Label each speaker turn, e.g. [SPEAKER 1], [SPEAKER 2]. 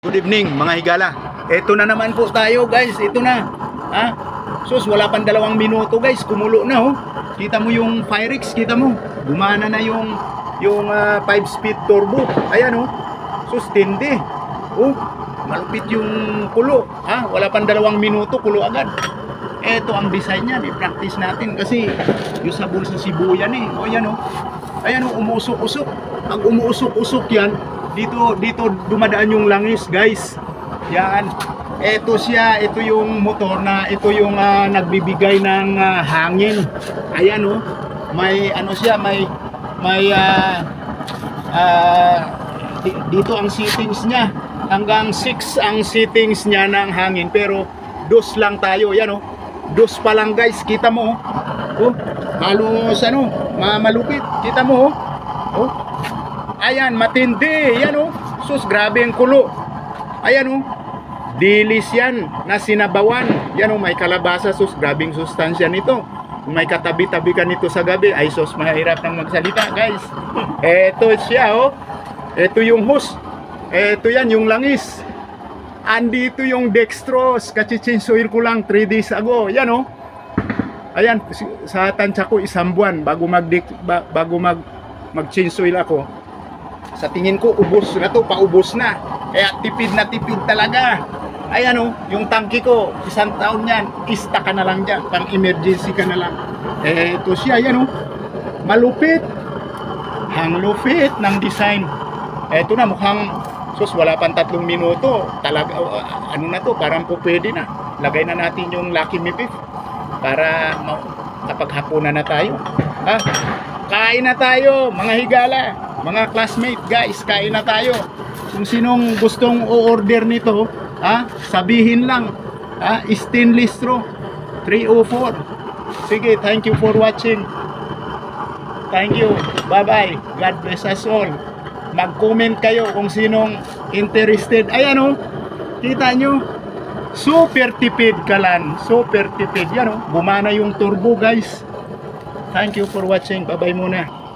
[SPEAKER 1] Good evening mga higala. Ito na naman po tayo guys. Ito na. Ha? Sus, wala pang dalawang minuto guys. Kumulo na oh. Kita mo yung Pyrex, kita mo. Gumana na yung yung 5 speed turbo. Ayan oh. Sus, tindi. Oh, malupit yung kulo. Ha? Wala pang dalawang minuto, kulo agad. Ito ang design niyan. I-practice natin kasi yung sabon sa Cebu yan eh. O yan oh. Ayan oh, umuusok-usok. Pag umuusok-usok yan, dito dito dumadaan yung langis, guys. Yan. Ito siya, ito yung motor na ito yung ah, nagbibigay ng ah, hangin. Ayan oh. May ano siya, may may ah, di- dito ang settings niya. Hanggang 6 ang settings niya ng hangin pero dos lang tayo. Yan oh. Dos pa lang guys, kita mo oh. Oh, halos ano, ma- malupit. Kita mo oh. Oh. Ayan, matindi. Yan oh. Sus, grabe ang kulo. Ayan oh. Dilis yan na sinabawan. Yan oh, may kalabasa. Sus, grabing sustansya nito. May katabi-tabi ka nito sa gabi, ay sus, mahirap nang magsalita, guys. Eto siya oh. Ito yung hose. Ito yan, yung langis. Andito yung dextrose. Kachichinsuil ko lang 3 days ago. Yan oh. Ayan, sa tansya ko isang buwan bago mag ba- bago mag mag-change ako. Sa tingin ko ubos na to, paubos na. Kaya tipid na tipid talaga. Ayan oh, yung tangke ko, isang taon yan, ista ka na lang dyan, pang emergency ka na lang. Eh, ito siya, yan oh, malupit. Hang lupit ng design. Eto na, mukhang, sus, wala pang tatlong minuto. Talaga, uh, ano na to, parang po pwede na. Lagay na natin yung Lucky Beef para kapag hapunan na tayo. Ha? Kain na tayo, mga higala, mga classmate, guys, kain na tayo. Kung sinong gustong o-order nito, ha, sabihin lang, ha, stainless straw, 304. Sige, thank you for watching. Thank you. Bye-bye. God bless us all. Mag-comment kayo kung sinong interested. Ayan oh. Kita nyo? Super tipid kalan. Super tipid. Yan oh. Bumana yung turbo guys. Thank you for watching. Bye-bye muna.